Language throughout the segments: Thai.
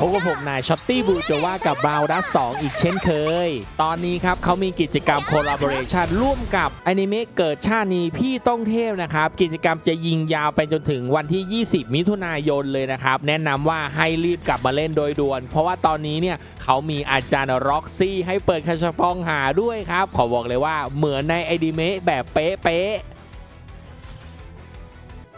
พบกับผมนายช็อตตี้บูโจว่ากับบราวดัส2อีกเช่นเคย ตอนนี้ครับเขามีกิจกรรม c o l l a b o r a t i o n ร่วมกับอนิเมะเกิดชาตินี้พี่ต้องเทพนะครับ กิจกรรมจะยิงยาวไปจนถึงวันที่ 20 มิถุนายนเลยนะครับ แนะนำว่าให้รีบกลับมาเล่นโดยด่วน เพราะว่าตอนนี้เนี่ยเขามีอาจารย์ร็อกซี่ให้เปิดคาชปองหาด้วยครับ ขอบอกเลยว่าเหมือนในอนิเมะแบบเป๊ะๆ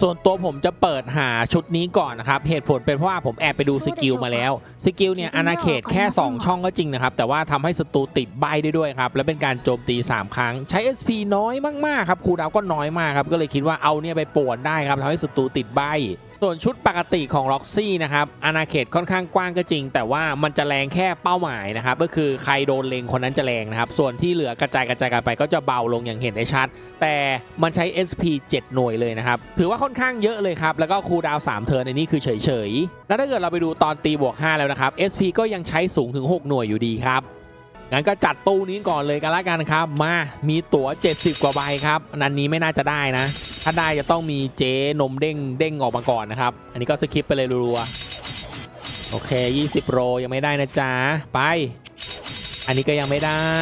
ส่วนตัวผมจะเปิดหาชุดนี้ก่อนนะครับ เหตุผลเป็นเพราะว่าผมแอบไปดูสกิลมาแล้ว สกิลเนี่ยอาณาเขตแค่ 2 ช่องก็จริงนะครับ แต่ว่าทำให้ศัตรูติดใบได้ด้วยครับ และเป็นการโจมตี 3 ครั้ง ใช้ SP น้อยมากๆครับ คูลดาวน์ก็น้อยมากครับ ก็เลยคิดว่าเอาเนี่ยไปป่วนได้ครับทำให้ศัตรูติดใบ ส่วนชุดปกติของ Roxy นะครับอาณาเขตค่อนข้างกว้างก็จริง แต่ว่ามันจะแรงแค่เป้าหมายนะครับก็คือใครโดนเลงคนนั้นจะแรงนะครับส่วนที่เหลือกระจายกระจายกันไปก็จะเบาลงอย่างเห็นได้ชัด แต่มันใช้ SP 7 หน่วยเลยนะครับถือว่าค่อนข้างเยอะเลยครับแล้วก็คูลดาวน์3เทิร์นในนี้คือเฉยๆแล้วถ้าเกิดเราไปดูตอนตีบวก 5 แล้วนะครับ SP ก็ยังใช้สูงถึง 6 หน่วยอยู่ดีครับ งั้นก็จัดตู้นี้ก่อนเลยกันละกันครับ มามีตั๋ว 70 กว่าใบครับอันนี้ไม่น่าจะได้นะ ถ้าได้จะต้องมีเจนมเด้งเด้งออกมาก่อนนะครับ อันนี้ก็สคิปไปเลยรัวๆโอเค 20 โรยังไม่ได้นะจ๊ะไป อันนี้ก็ยังไม่ได้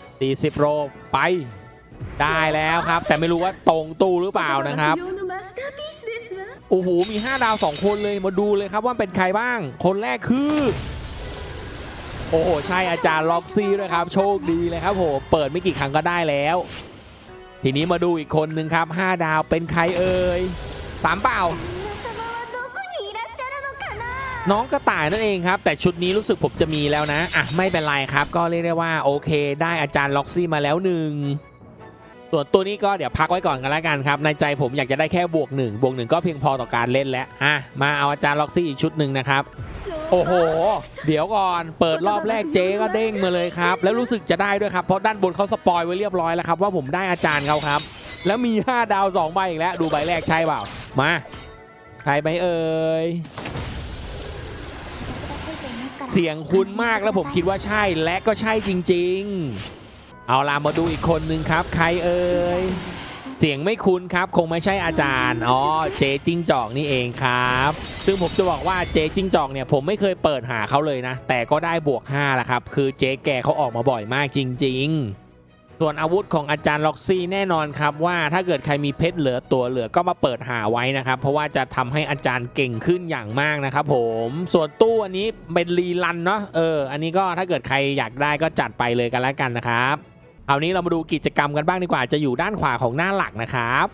40โรไป ได้แล้วครับ แต่ไม่รู้ว่าตรงตู้หรือเปล่านะครับโอ้โหมี 5 ดาว 2 คนเลยมาดูเลยครับว่าเป็นใครบ้าง คนแรกคือ โอ้โห ใช่อาจารย์ล็อกซี่ด้วยครับ โชคดีเลยครับโหเปิดไม่กี่ครั้งก็ได้แล้ว ทีนี้มาดูอีกคนหนึ่งครับ 5 ดาวเป็นใครเอ่ยสามเปล่า น้องกระต่ายนั่นเองครับ แต่ชุดนี้รู้สึกผมจะมีแล้วนะ อะ ไม่เป็นไรครับ ก็เรียกได้ว่าโอเค ได้อาจารย์ล็อกซี่มาแล้วหนึ่ง ส่วนตัวนี้ก็เดี๋ยวพักไว้ก่อนกันแล้วกันครับ ในใจผมอยากจะได้แค่บวกหนึ่งบวกหนึ่งก็เพียงพอต่อการเล่นแล้วอะมาเอาอาจารย์ล็อกซี่อีกชุดหนึ่งนะครับ โอ้โห เดี๋ยวก่อนเปิดรอบแรกเจ๊ก็เด้งมาเลยครับ แล้วรู้สึกจะได้ด้วยครับ เพราะด้านบนเขาสปอยไว้เรียบร้อยแล้วครับว่าผมได้อาจารย์เขาครับ แล้วมี 5 ดาว2ใบอีกแล้วดูใบแรกใช่เปล่ามาใครไหมเอ่ยเสียงคุ้นมากแล้วผมคิดว่าใช่และก็ใช่จริง ๆ เอาล่ะมาดูอีกคนนึงครับ ใครเอ่ยเสียงไม่คุ้นครับคงไม่ใช่อาจารย์อ๋อเจจิ้งจอกนี่เองครับ ซึ่งผมจะบอกว่าเจจิ้งจอกเนี่ยผมไม่เคยเปิดหาเขาเลยนะ แต่ก็ได้บวก5ละครับ คือเจแกเขาออกมาบ่อยมากจริง ๆส่วนอาวุธของอาจารย์ล็อกซี่แน่นอนครับว่าถ้าเกิดใครมีเพชรเหลือตัวเหลือก็มาเปิดหาไว้นะครับ เพราะว่าจะทำให้อาจารย์เก่งขึ้นอย่างมากนะครับผมส่วนตู้อันนี้เป็นรีลันเนาะเอออันนี้ก็ถ้าเกิดใครอยากได้ก็จัดไปเลยกันแล้วกันนะครับ คราวนี้เรามาดูกิจกรรมกันบ้างดีกว่าจะอยู่ด้านขวาของหน้าหลักนะครับ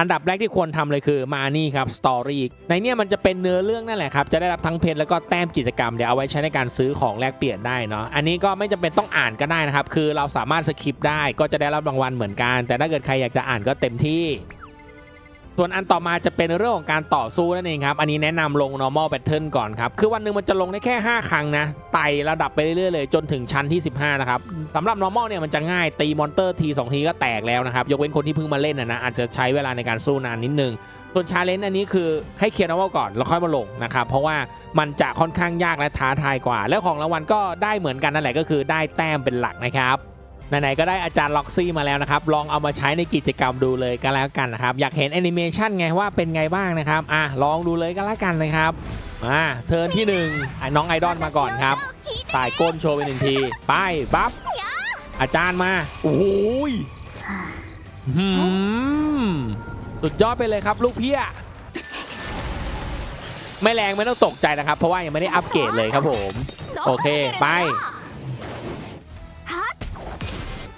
อันดับแรกที่ควรทำเลยคือมานี่ครับสตอรี่ในเนี้ยมันจะเป็นเนื้อเรื่องนั่นแหละครับจะได้รับทั้งเพจแล้วก็แต้มกิจกรรมเดี๋ยวเอาไว้ใช้ในการซื้อของแลกเปลี่ยนได้เนาะอันนี้ก็ไม่จำเป็นต้องอ่านก็ได้นะครับคือเราสามารถสคิปได้ก็จะได้รับรางวัลเหมือนกัน แต่ถ้าเกิดใครอยากจะอ่านก็เต็มที่ ส่วนอันต่อมาจะเป็นเรื่องของการต่อสู้นั่นเองครับ อันนี้แนะนำลง normal battle ก่อนครับ คือวันหนึ่งมันจะลงได้แค่ 5 ครั้งนะ ไต่ระดับไปเรื่อยๆเลยจนถึงชั้นที่ 15 นะครับสำหรับ normal เนี่ยมันจะง่ายตีมอนเตอร์ที2ทีก็แตกแล้วนะครับ ยกเว้นคนที่เพิ่งมาเล่นนะนะอาจจะใช้เวลาในการสู้นานนิดนึง ส่วนชาเลนจ์อันนี้คือให้เคลียร์ normal ก่อนแล้วค่อยมาลงนะครับ เพราะว่ามันจะค่อนข้างยากและท้าทายกว่า แล้วของรางวัลก็ได้เหมือนกันนั่นแหละก็คือได้แต้มเป็นหลักนะครับ ไหนๆก็ได้อาจารย์ล็อกซี่มาแล้วนะครับ ลองเอามาใช้ในกิจกรรมดูเลยก็แล้วกันนะครับ อยากเห็นแอนิเมชันไงว่าเป็นไงบ้างนะครับ อะ ลองดูเลยก็แล้วกันนะครับมาเทิร์นที่หนึ่งอะน้องไอดอลมาก่อนครับตายก้นโชว์ไปหนึ่งที ไปบัฟอาจารย์มา โอ้ยหืมสุดยอดไปเลยครับ ลูกเพี้ย ไม่แรงไม่ต้องตกใจนะครับ เพราะว่ายังไม่ได้อัปเกรดเลยครับผม โอเค ไป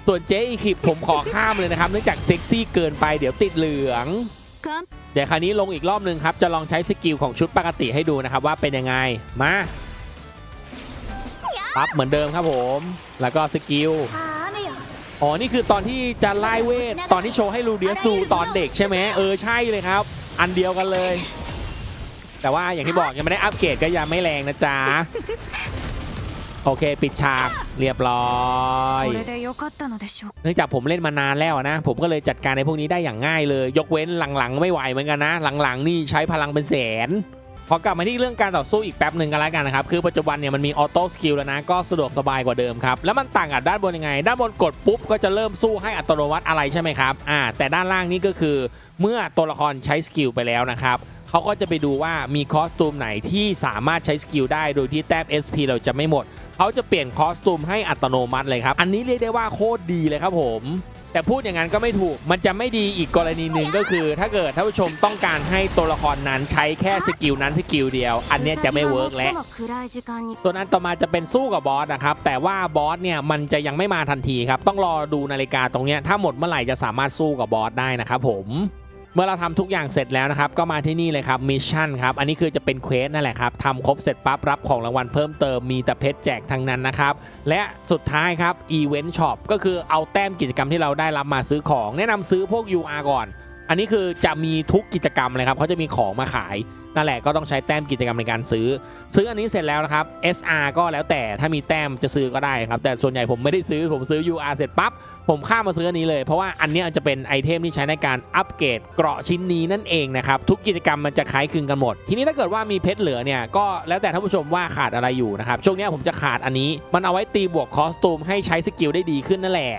ส่วนเจ๊อีคิปผมขอข้ามเลยนะครับ เนื่องจากเซ็กซี่เกินไปเดี๋ยวติดเหลือง เดี๋ยวคราวนี้ลงอีกรอบหนึ่งครับ จะลองใช้สกิลของชุดปกติให้ดูนะครับว่าเป็นยังไง มาปั๊บเหมือนเดิมครับผม แล้วก็สกิล อ๋อ นี่คือตอนที่จะไล่เวท ตอนที่โชว์ให้ลูเดียสดูตอนเด็กใช่ไหมเออใช่เลยครับ อันเดียวกันเลย แต่ว่าอย่างที่บอกยังไม่ได้อัปเกรดก็ยังไม่แรงนะจ๊ะ โอเคปิดฉากเรียบร้อยเนื่องจากผมเล่นมานานแล้วนะ ผมก็เลยจัดการในพวกนี้ได้อย่างง่ายเลย ยกเว้นหลังๆ ไม่ไหวเหมือนกันนะ หลังๆ นี่ใช้พลังเป็นแสนพอกลับมาที่เรื่องการต่อสู้อีกแป๊บหนึ่งกันแล้วกันนะครับ คือปัจจุบันเนี่ยมันมีออโต้สกิลแล้วนะ ก็สะดวกสบายกว่าเดิมครับ แล้วมันต่างกับด้านบนยังไง ด้านบนกดปุ๊บ ก็จะเริ่มสู้ให้อัตโนมัติอะไรใช่ไหมครับอ่าแต่ด้านล่างนี่ก็คือ เมื่อตัวละครใช้สกิลไปแล้วนะครับ เขาก็จะไปดูว่ามีคอสตูมไหนที่สามารถใช้สกิลได้โดยที่แต้ม SP เราจะไม่หมด เขาจะเปลี่ยนคอสตูมให้อัตโนมัติเลยครับ อันนี้เรียกได้ว่าโคตรดีเลยครับผม แต่พูดอย่างนั้นก็ไม่ถูก มันจะไม่ดีอีกกรณีหนึ่งก็คือ ถ้าเกิดท่านผู้ชมต้องการให้ตัวละครนั้นใช้แค่สกิลนั้นสกิลเดียว อันนี้จะไม่เวิร์กแล้วส่วนอันต่อมาจะเป็นสู้กับบอสนะครับ แต่ว่าบอสเนี่ยมันจะยังไม่มาทันทีครับ ต้องรอดูนาฬิกาตรงนี้ถ้าหมดเมื่อไหร่จะสามารถสู้กับบอสได้นะครับผม เมื่อเราทำทุกอย่างเสร็จแล้วนะครับ ก็มาที่นี่เลยครับมิชชั่นครับ อันนี้คือจะเป็นเควสนั่นแหละครับทำครบเสร็จปั๊บรับของรางวัลเพิ่มเติมมีแต่เพชรแจกทั้งนั้นนะครับ และสุดท้ายครับอีเวนต์ช็อปก็คือเอาแต้มกิจกรรมที่เราได้รับมาซื้อของ แนะนำซื้อพวก UR ก่อน อันนี้คือจะมีทุกกิจกรรมเลยครับเขาจะมีของมาขายนั่นแหละก็ต้องใช้แต้มกิจกรรมในการซื้อ ซื้ออันนี้เสร็จแล้วนะครับ SR ก็แล้วแต่ถ้ามีแต้มจะซื้อก็ได้ครับ แต่ส่วนใหญ่ผมไม่ได้ซื้อผมซื้อ UR เสร็จปั๊บผมข้ามมาซื้ออันนี้เลย เพราะว่าอันนี้จะเป็นไอเทมที่ใช้ในการอัปเกรดเกราะชิ้นนี้นั่นเองนะครับทุกกิจกรรมมันจะคล้ายคลึงกันหมด ทีนี้ถ้าเกิดว่ามีเพชรเหลือเนี่ยก็แล้วแต่ท่านผู้ชมว่าขาดอะไรอยู่นะครับช่วงนี้ผมจะขาดอันนี้ มันเอาไว้ตีบวกคอสตูมให้ใช้สกิลได้ดีขึ้นนั่นแหละ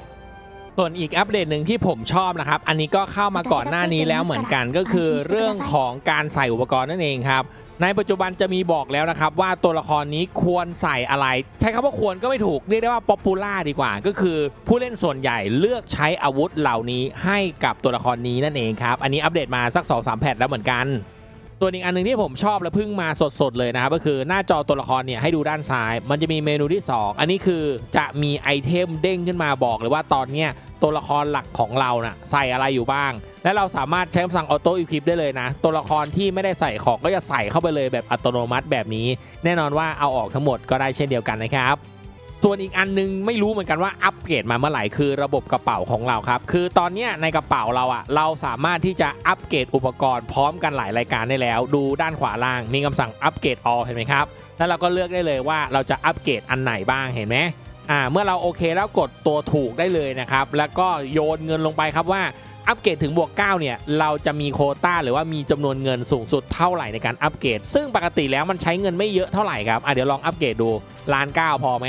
ส่วนอีกอัปเดตหนึ่งที่ผมชอบนะครับ อันนี้ก็เข้ามาก่อนหน้านี้แล้วเหมือนกันก็คือเรื่องของการใส่อุปกรณ์นั่นเองครับ ในปัจจุบันจะมีบอกแล้วนะครับ ว่าตัวละครนี้ควรใส่อะไร ใช้คำว่าควรก็ไม่ถูก เรียกได้ว่าป๊อปปูล่าดีกว่า ก็คือผู้เล่นส่วนใหญ่เลือกใช้อาวุธเหล่านี้ให้กับตัวละครนี้นั่นเองครับ อันนี้อัปเดตมาสัก2-3แพทแล้วเหมือนกัน ส่วอีกอันหนึงที่ผมชอบและเพิ่งมาสดๆเลยนะครับก็คือหน้าจอตัวละครเนี่ยให้ดูด้านซ้าย มันจะมีเมนูที่ 2 อันนี้คือจะมีไอเทมเด้งขึ้นมาบอกเลยว่าตอนเนี้ยตัวละครหลักของเราน่ะใส่อะไรอยู่บ้าง และเราสามารถใช้คำสั่งออโต้อีคลิปได้เลยนะ ตัวละครที่ไม่ได้ใส่ของก็จะใส่เข้าไปเลยแบบอัตโนมัติแบบนี้ แน่นอนว่าเอาออกทั้งหมดก็ได้เช่นเดียวกันนะครับ ส่วนอีกอันนึงไม่รู้เหมือนกันว่าอัปเกรดมาเมื่อไหร่คือระบบกระเป๋าของเราครับ คือตอนนี้ในกระเป๋าเราอะเราสามารถที่จะอัปเกรดอุปกรณ์พร้อมกันหลายรายการได้แล้ว ดูด้านขวาล่างมีคำสั่งอัปเกรด all เห็นไหมครับแล้วเราก็เลือกได้เลยว่าเราจะอัปเกรดอันไหนบ้างเห็นไหมอ่าเมื่อเราโอเคแล้วกดตัวถูกได้เลยนะครับแล้วก็โยนเงินลงไปครับว่าอัปเกรดถึงบวก 9 เนี่ย เราจะมีโคต้าหรือว่ามีจำนวนเงินสูงสุดเท่าไหร่ในการอัปเกรด ซึ่งปกติแล้วมันใช้เงินไม่เยอะเท่าไหร่ครับอะเดี๋ยวลองอัปเกรดดูล้านเก้าพอไหม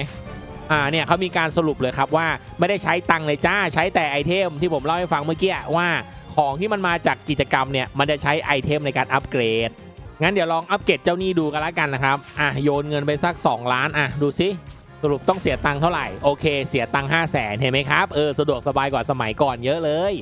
อ่าเนี่ยเขามีการสรุปเลยครับว่าไม่ได้ใช้ตังค์เลยจ้าใช้แต่ไอเทมที่ผมเล่าให้ฟังเมื่อกี้ว่าของที่มันมาจากกิจกรรมเนี่ยมันจะใช้ไอเทมในการอัปเกรด งั้นเดี๋ยวลองอัปเกรดเจ้าหนี้ดูกันล้วกันนะครับอะโยนเงินไปสัก 2 ล้านอะดูสิสรุปต้องเสียตังค์เท่าไหร่โอเค เสียตังค์5 0 0แสนเห็นไหมครับเออสะดวกสบายกว่าสมัยก่อนเยอะเลย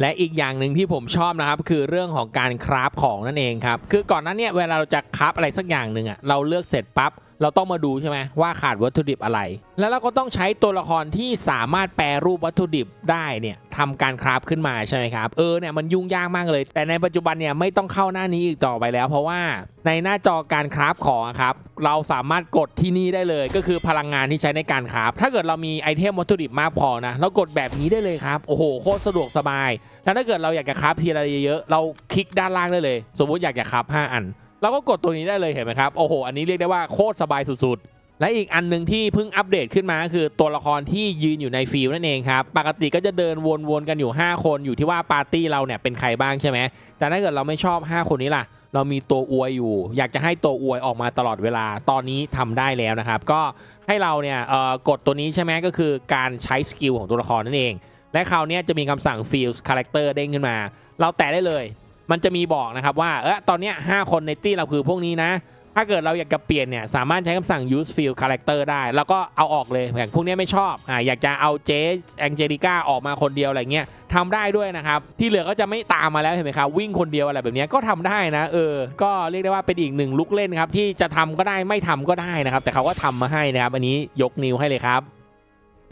และอีกอย่างหนึ่งที่ผมชอบนะครับคือเรื่องของการคราฟของนั่นเองครับคือก่อนหนั้นเนี่ยเวลาเราจะคราฟอะไรสักอย่างหนึ่งอะเราเลือกเสร็จปั๊บ เราต้องมาดูใช่ไหมว่าขาดวัตถุดิบอะไร แล้วเราก็ต้องใช้ตัวละครที่สามารถแปรรูปวัตถุดิบได้เนี่ยทำการคราฟขึ้นมาใช่ไหมครับเออเนี่ยมันยุ่งยากมากเลย แต่ในปัจจุบันเนี่ยไม่ต้องเข้าหน้านี้อีกต่อไปแล้ว เพราะว่าในหน้าจอการคราฟของครับเราสามารถกดที่นี่ได้เลย ก็คือพลังงานที่ใช้ในการคราฟถ้าเกิดเรามีไอเทมวัตถุดิบมากพอนะเรากดแบบนี้ได้เลยครับโอ้โหโคตรสะดวกสบาย แล้วถ้าเกิดเราอยากจะคราฟทีละเยอะๆเราคลิกด้านล่างได้เลย สมมติอยากจะคราฟ5 อัน เราก็กดตัวนี้ได้เลยเห็นไหมครับโอ้โหอันนี้เรียกได้ว่าโคตรสบายสุดๆ และอีกอันหนึ่งที่เพิ่งอัปเดตขึ้นมาก็คือตัวละครที่ยืนอยู่ในฟิลนั่นเองครับปกติก็จะเดินวนๆกันอยู่ 5 คนอยู่ที่ว่าปาร์ตี้เราเนี่ยเป็นใครบ้างใช่ไหมแต่ถ้าเกิดเราไม่ชอบ 5 คนนี้ล่ะ เรามีตัวอวยอยู่ อยากจะให้ตัวอวยออกมาตลอดเวลาตอนนี้ทำได้แล้วนะครับก็ให้เราเนี่ยกดตัวนี้ใช่ไหมก็คือการใช้สกิลของตัวละครนั่นเองและคราวนี้จะมีคำสั่ง Fields Character เด้งขึ้นมา เราแตะได้เลย มันจะมีบอกนะครับว่าเออตอนนี้5คนในตี้เราคือพวกนี้นะ ถ้าเกิดเราอยากจะเปลี่ยนเนี่ยสามารถใช้คำสั่ง use field character ได้ แล้วก็เอาออกเลยอย่างพวกนี้ไม่ชอบอ่าอยากจะเอาเจสแองเจลิก้าออกมาคนเดียวอะไรเงี้ยทำได้ด้วยนะครับ ที่เหลือก็จะไม่ตามมาแล้วเห็นไหมครับวิ่งคนเดียวอะไรแบบนี้ก็ทำได้นะเออ ก็เรียกได้ว่าเป็นอีกหนึ่งลุกเล่นครับที่จะทำก็ได้ไม่ทำก็ได้นะครับ แต่เขาก็ทำมาให้นะครับ อันนี้ยกนิ้วให้เลยครับ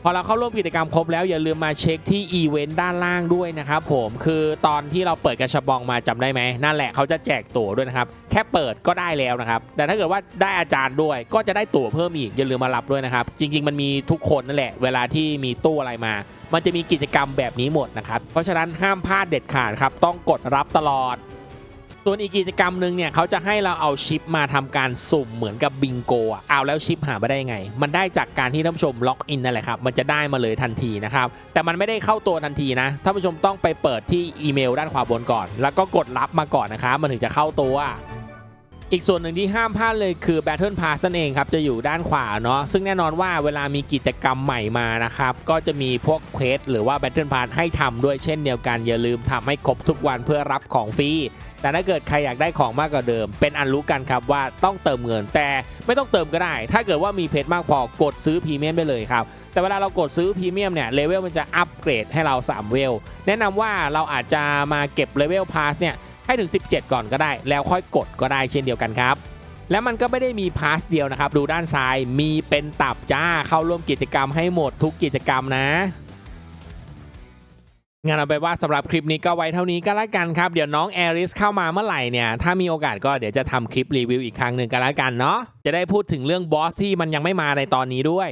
พอเราเข้าร่วมกิจกรรมครบแล้วอย่าลืมมาเช็คที่อีเวนต์ด้านล่างด้วยนะครับผมคือตอนที่เราเปิดกระชับบองมาจำได้ไหมนั่นแหละเขาจะแจกตั๋วด้วยนะครับ แค่เปิดก็ได้แล้วนะครับ แต่ถ้าเกิดว่าได้อาจารย์ด้วยก็จะได้ตั๋วเพิ่มอีกอย่าลืมมารับด้วยนะครับ จริง ๆ มันมีทุกคนนั่นแหละ เวลาที่มีตู้อะไรมา มันจะมีกิจกรรมแบบนี้หมดนะครับเพราะฉะนั้นห้ามพลาดเด็ดขาดครับต้องกดรับตลอด ส่วนอีกกิจกรรมหนึ่งเนี่ยเขาจะให้เราเอาชิปมาทำการสุ่มเหมือนกับบิงโกอะเอาแล้วชิปหามาได้ไง มันได้จากการที่ท่านผู้ชมล็อกอินนั่นแหละครับมันจะได้มาเลยทันทีนะครับแต่มันไม่ได้เข้าตัวทันทีนะท่านผู้ชมต้องไปเปิดที่อีเมลด้านขวาบนก่อน แล้วก็กดรับมาก่อนนะครับมันถึงจะเข้าตัวอีกส่วนหนึ่งที่ห้ามพลาดเลยคือ Battle Pass นั่นเองครับ จะอยู่ด้านขวาเนาะซึ่งแน่นอนว่าเวลามีกิจกรรมใหม่มานะครับ ก็จะมีพวกเควสหรือว่า Battle Pass ให้ทำด้วยเช่นเดียวกัน อย่าลืมทำให้ครบทุกวันเพื่อรับของฟรี แต่ถ้าเกิดใครอยากได้ของมากกว่าเดิม เป็นอันรู้กันครับว่าต้องเติมเงิน แต่ไม่ต้องเติมก็ได้ ถ้าเกิดว่ามีเพชรมากพอกดซื้อพรีเมียมไปเลยครับแต่เวลาเรากดซื้อพรีเมียมเนี่ยเลเวลมันจะอัปเกรดให้เรา 3 เวล แนะนำว่าเราอาจจะมาเก็บเลเวลพาสเนี่ยให้ถึง 17 ก่อนก็ได้ แล้วค่อยกดก็ได้เช่นเดียวกันครับ และมันก็ไม่ได้มีพาสเดียวนะครับ ดูด้านซ้ายมีเป็นตับจ้าเข้าร่วมกิจกรรมให้หมดทุกกิจกรรมนะ งานเอาไปนว่าสำหรับคลิปนี้ก็ไว้เท่านี้ก็แล้วกันครับ เดี๋ยวน้องแอริสเข้ามาเมื่อไหร่เนี่ย ถ้ามีโอกาสก็เดี๋ยวจะทำคลิปรีวิวอีกครั้งหนึ่งก็แล้วกันเนาะจะได้พูดถึงเรื่องบอสที่มันยังไม่มาในตอนนี้ด้วย